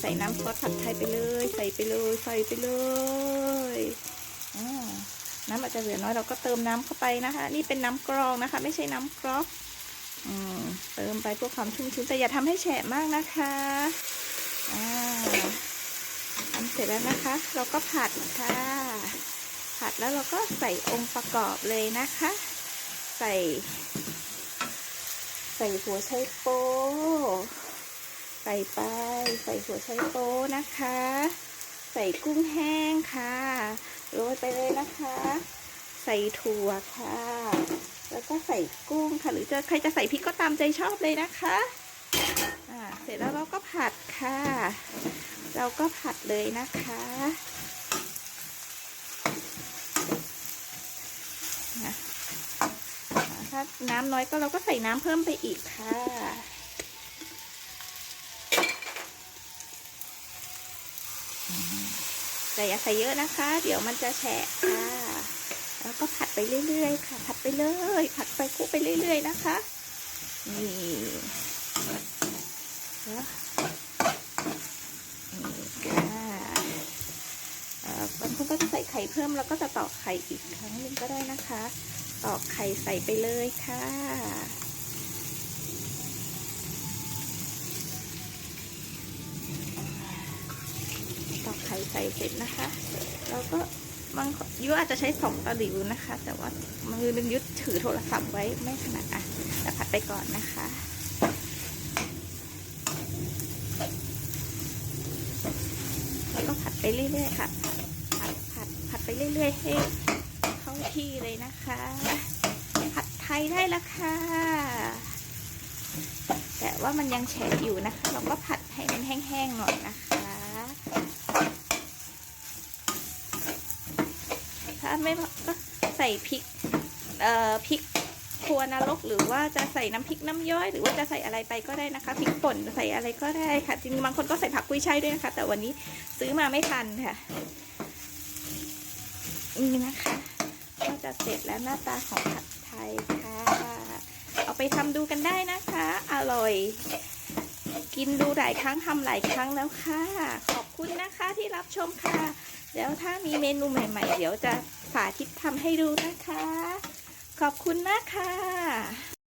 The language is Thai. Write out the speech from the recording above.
ใส่น้ำซอสผัดไทยไปเลยอ่าน้ำอาจจะเหลือน้อยเราก็เติมน้ำเข้าไปนะคะ นี่เป็นน้ำกรองนะคะ ไม่ใช่น้ำกรอกเติมไปเพื่อความชุ่มชื้นแต่อย่าทำให้แฉะมากนะคะอ่าทำเสร็จแล้วนะคะ เราก็ผัดค่ะ ผัดแล้วเราก็ใส่องค์ประกอบเลยนะคะ ใส่ ใส่หัวไชโป๊ ส่ไป ใส่หัวไชโป๊นะคะ ใส่กุ้งแห้งค่ะโรยไปเลยนะคะ ใส่ถั่วค่ะ แล้วก็ใส่กุ้งค่ะหรือจะใครจะใส่พริกก็ตามใจชอบเลยนะคะอ่าเสร็จแล้วเราก็ผัดค่ะ เราก็ผัดเลยนะคะถ้าน้ำน้อยก็เราก็ใส่น้ำเพิ่มไปอีกค่ะ แต่อย่าใส่เยอะนะคะ เดี๋ยวมันจะแฉะค่ะแล้วก็ผัดไปเรื่อยๆค่ะ ผัดไปเลย ผัดไปคลุกไปเรื่อย ๆ นะคะนี่แล้วนี่ค่ะเอ่อบางคนก็จะใส่ไข่เพิ่มแล้วก็จะตอกไข่อีกครั้งหนึ่งก็ได้นะคะ ตอกไข่ใส่ไปเลยค่ะ ตอกไข่ ใส่เสร็จนะคะแล้วก็บางยุอาจจะใช้สองตะหลิวนะคะ แต่ว่ามือนึงยุดถือโทรศัพท์ไว้ไม่ถนัดอะแต่ผัดไปก่อนนะคะแล้วก็ผัดไปเรื่อยๆค่ะผัดผัดผัดไปเรื่อย ๆ ให้เข้าที่เลยนะคะ ผัดไทยได้และค่ะแต่ว่ามันยังแฉะอยู่นะคะ เราก็ผัดให้มันแห้งๆหน่อยนะคะ ถ้า ไม่ก็ใส่พริกเอ่อพริกครัวนรกหรือว่าจะใส่น้ำพริกน้ำย้อย หรือว่าจะใส่อะไรไปก็ได้นะคะพริกป่นใส่อะไรก็ได้ค่ะจริงๆบางคนก็ใส่ผักกุ้ยช่ายด้วยนะคะ แต่วันนี้ซื้อมาไม่ทันค่ะนี่นะคะก็จะเสร็จแล้วหน้าตาของผัดไทยค่ะ เอาไปทำดูกันได้นะคะ อร่อย กินดูหลายครั้งทำหลายครั้งแล้วค่ะ ขอบคุณนะคะที่รับชมค่ะ แล้วถ้ามีเมนูใหม่ ๆ เดี๋ยวจะ สาธิตทำให้ดูนะคะ ขอบคุณนะคะ